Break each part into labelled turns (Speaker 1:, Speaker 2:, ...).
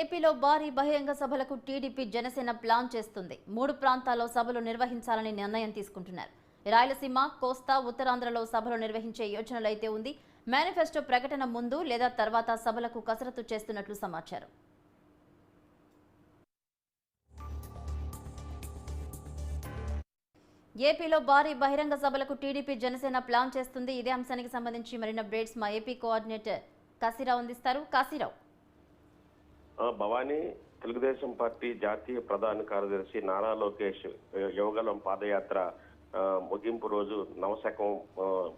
Speaker 1: ఏపీలో భారీ బహిరంగ సభలకు టీడీపీ జనసేన ప్లాన్ చేస్తుంది. మూడు ప్రాంతాల్లో సభలు నిర్వహించాలని నిర్ణయం తీసుకుంటున్నారు. రాయలసీమ కోస్తా ఉత్తరాంధ్రలో సభలు నిర్వహించే యోచనలైతే ఉంది. మేనిఫెస్టో ప్రకటన ముందు లేదా తర్వాత సభలకు కసరత్తు చేస్తున్నట్లు సమాచారం. ఏపీలో భారీ బహిరంగ సభలకు టీడీపీ జనసేన ప్లాన్ చేస్తుంది. ఇదే అంశానికి సంబంధించి మరిన్న బ్రేడ్స్ మా ఏపీ కోఆర్డినేటర్ కాశీరావు అందిస్తారు. కాశీరావు.
Speaker 2: భవానీ తెలుగుదేశం పార్టీ జాతీయ ప్రధాన కార్యదర్శి నారా లోకేష్ యోగలం పాదయాత్ర ముగింపు రోజు నవశకం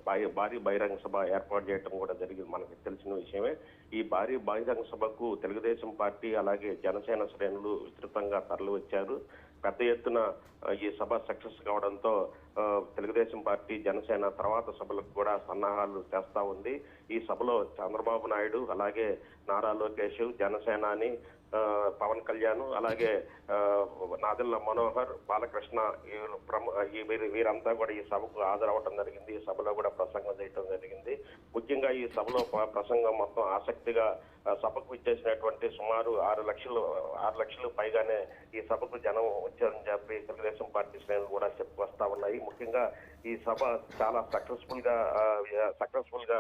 Speaker 2: భారీ- భారీ బహిరంగ సభ ఏర్పాటు చేయడం కూడా జరిగింది. మనకు తెలిసిన విషయమే. ఈ భారీ బహిరంగ సభకు తెలుగుదేశం పార్టీ అలాగే జనసేన శ్రేణులు విస్తృతంగా తరలి వచ్చారు పెద్ద ఎత్తున ఈ సభ సక్సెస్ కావడంతో తెలుగుదేశం పార్టీ జనసేన తర్వాత సభలకు కూడా సన్నాహాలు చేస్తా ఉంది. ఈ సభలో చంద్రబాబు నాయుడు అలాగే నారా లోకేష్ జనసేనాని పవన్ కళ్యాణ్ అలాగే ఆ, మనోహర్ బాలకృష్ణ ఈ ప్రము- ఈ వీరంతా కూడా ఈ సభకు హాజరవటం జరిగింది. ఈ సభలో కూడా ప్రసంగం చేయటం జరిగింది. ముఖ్యంగా ఈ సభలో ప్రసంగం మొత్తం ఆసక్తిగా సభకు ఇచ్చేసినటువంటి సుమారు ఆరు లక్షలు ఆరు లక్షలు పైగానే ఈ సభకు జనం వచ్చారని చెప్పి తెలుగుదేశం పార్టీ శ్రేణులు కూడా చెప్పి వస్తా ఉన్నాయి. ముఖ్యంగా ఈ సభ చాలా సక్సెస్ఫుల్గా సక్సెస్ఫుల్గా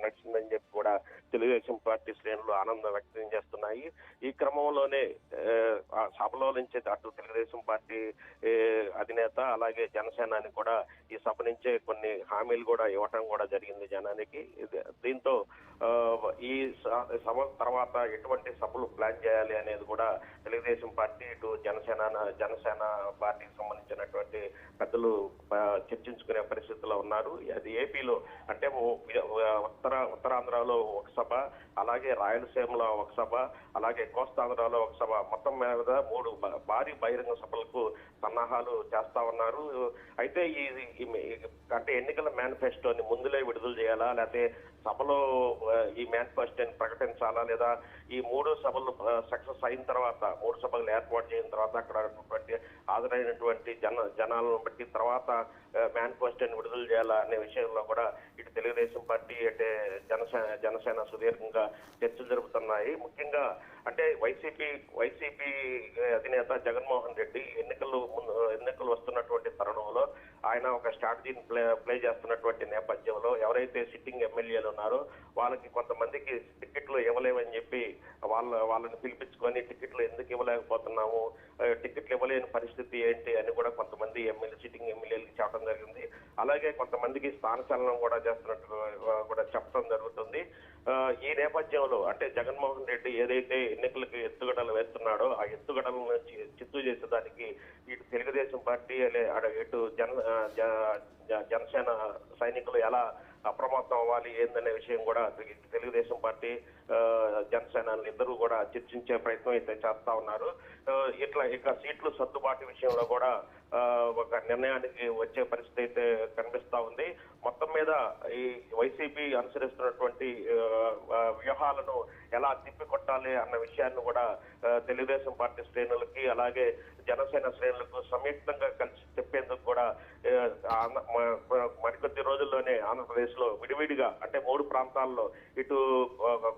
Speaker 2: నడిచిందని చెప్పి కూడా తెలుగుదేశం పార్టీ శ్రేణులు ఆనందం వ్యక్తం చేస్తున్నాయి. ఈ క్రమంలోనే ఆ, సభలో నుంచి అటు తెలుగుదేశం పార్టీ అధినేత అలాగే జనసేనాని కూడా ఈ సభ నుంచే కొన్ని హామీలు కూడా ఇవ్వటం కూడా జరిగింది జనానికి. ఇది- దీంతో ఈ సభ తర్వాత ఎటువంటి సభలు ప్లాన్ చేయాలి అనేది కూడా తెలుగుదేశం పార్టీ ఇటు జనసేన జనసేన పార్టీకి సంబంధించినటువంటి పెద్దలు చర్చించుకునే పరిస్థితిలో ఉన్నారు. అది ఏపీలో అంటే ఉత్తర ఉత్తరాంధ్రలో ఒక సభ అలాగే రాయలసీమలో ఒక సభ అలాగే కోస్తాంధ్రలో ఒక సభ. మొత్తం మీద మూడు భారీ బహిరంగ సభలకు సన్నాహాలు చేస్తా ఉన్నారు. అయితే ఈ అంటే ఎన్నికల మేనిఫెస్టోని ముందులే విడుదల చేయాలా? లేకపోతే సభలో ఈ మేనిఫెస్టోని ప్రకటించాలా? లేదా ఈ మూడు సభలు సక్సెస్ అయిన తర్వాత మూడు సభలు ఏర్పాటు చేసిన తర్వాత అక్కడ హాజరైనటువంటి జన జనాలను బట్టి తర్వాత మేనిఫెస్టోని విడుదల చేయాలా అనే విషయంలో కూడా ఇటు తెలుగుదేశం పార్టీ అంటే జనసేన జనసేన సుదీర్ఘంగా చర్చలు జరుపుతున్నాయి. ముఖ్యంగా అంటే వైసీపీ వైసీపీ అధినేత జగన్మోహన్ రెడ్డి ఎన్నికలు ముందు ఎన్నికలు వస్తున్నటువంటి తరుణంలో ఆయన ఒక స్ట్రాటజీని ప్లే ప్లే చేస్తున్నటువంటి నేపథ్యంలో ఎవరైతే సిట్టింగ్ ఎమ్మెల్యేలు ఉన్నారో వాళ్ళకి కొంతమందికి టికెట్లు ఇవ్వలేమని చెప్పి వాళ్ళ వాళ్ళని పిలిపించుకొని టికెట్లు ఎందుకు ఇవ్వలేకపోతున్నాము టికెట్లు ఇవ్వలేని పరిస్థితి ఏంటి అని కూడా కొంతమంది ఎమ్మెల్యే సిట్టింగ్ ఎమ్మెల్యేలకు చెప్పడం జరిగింది. అలాగే కొంతమందికి స్థానచలనం కూడా చేస్తున్నట్టు కూడా చెప్పడం జరుగుతుంది. ఈ నేపథ్యంలో అంటే జగన్మోహన్ రెడ్డి ఏదైతే ఎన్నికలకు ఎత్తుగడలు వేస్తున్నాడో ఆ ఎత్తుగడలను చి- చిత్తు చేసేదానికి ఇటు తెలుగుదేశం పార్టీ అటు ఇటు జన జనసేన సైనికులు ఎలా అప్రమత్తం అవ్వాలి ఏందనే విషయం కూడా తెలుగుదేశం పార్టీ జనసేన ఇద్దరు కూడా చర్చించే ప్రయత్నం అయితే చేస్తా ఉన్నారు. ఇట్లా ఇక సీట్లు సర్దుబాటు విషయంలో కూడా ఒక నిర్ణయానికి వచ్చే పరిస్థితి అయితే కనిపిస్తా ఉంది. మొత్తం మీద ఈ వైసీపీ అనుసరిస్తున్నటువంటి వ్యూహాలను ఎలా తిప్పికొట్టాలి అన్న విషయాన్ని కూడా తెలుగుదేశం పార్టీ శ్రేణులకి అలాగే జనసేన శ్రేణులకు సంయుక్తంగా కలిసి చెప్పేందుకు కూడా మరికొద్ది రోజుల్లోనే ఆంధ్రప్రదేశ్లో విడివిడిగా అంటే మూడు ప్రాంతాల్లో ఇటు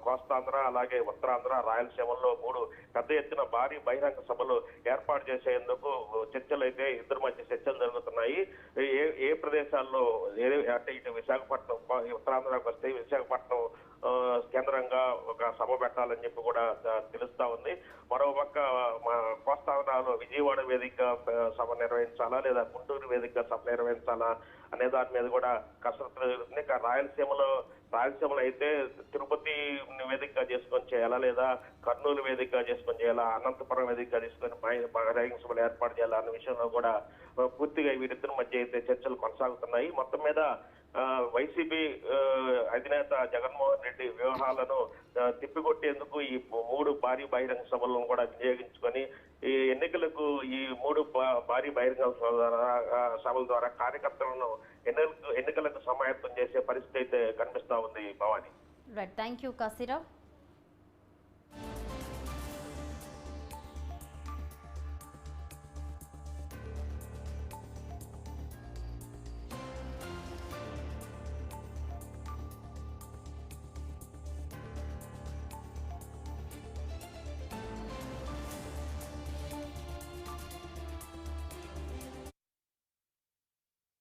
Speaker 2: కోస్తాంధ్ర అలాగే ఉత్తరాంధ్ర రాయలసీమల్లో మూడు పెద్ద ఎత్తున భారీ బహిరంగ సభలు ఏర్పాటు చేసేందుకు చర్చలు అయితే ఇద్దరు మధ్య చర్చలు జరుగుతున్నాయి. ఏ ఏ ప్రదేశాల్లో ఏ అంటే ఇటు విశాఖపట్నం ఉత్తరాంధ్రకు వస్తే విశాఖపట్నం కేంద్రంగా ఒక సభ పెట్టాలని చెప్పి కూడా తెలుస్తా ఉంది. మరోపక్క మా విజయవాడ వేదిక సభ నిర్వహించాలా లేదా గుంటూరు వేదిక సభ నిర్వహించాలా అనే దాని మీద కూడా కసరత్తు జరుగుతుంది రాయలసీమలో రాయలసీమలో అయితే తిరుపతి వేదికగా చేసుకొని చేయాలా లేదా కర్నూలు వేదికగా చేసుకొని చేయాలా అనంతపురం వేదికగా తీసుకొని బహి- బహిరంగ సభలు ఏర్పాటు చేయాలా అన్న విషయంలో కూడా పూర్తిగా వీరిద్దరి మధ్య అయితే చర్చలు కొనసాగుతున్నాయి. మొత్తం మీద వైసీపీ అధినేత జగన్మోహన్ రెడ్డి వ్యవహారాలను తిప్పికొట్టేందుకు ఈ మూడు భారీ బహిరంగ సభలను కూడా వినియోగించుకొని ఈ ఎన్నికలకు ఈ మూడు భారీ బహిరంగ సభల ద్వారా కార్యకర్తలను ఎన్నికలకు ఎన్నికలకు సమాయత్తం చేసే పరిస్థితి అయితే కనిపిస్తా ఉంది Bhavani.
Speaker 1: Right thank you Kasirao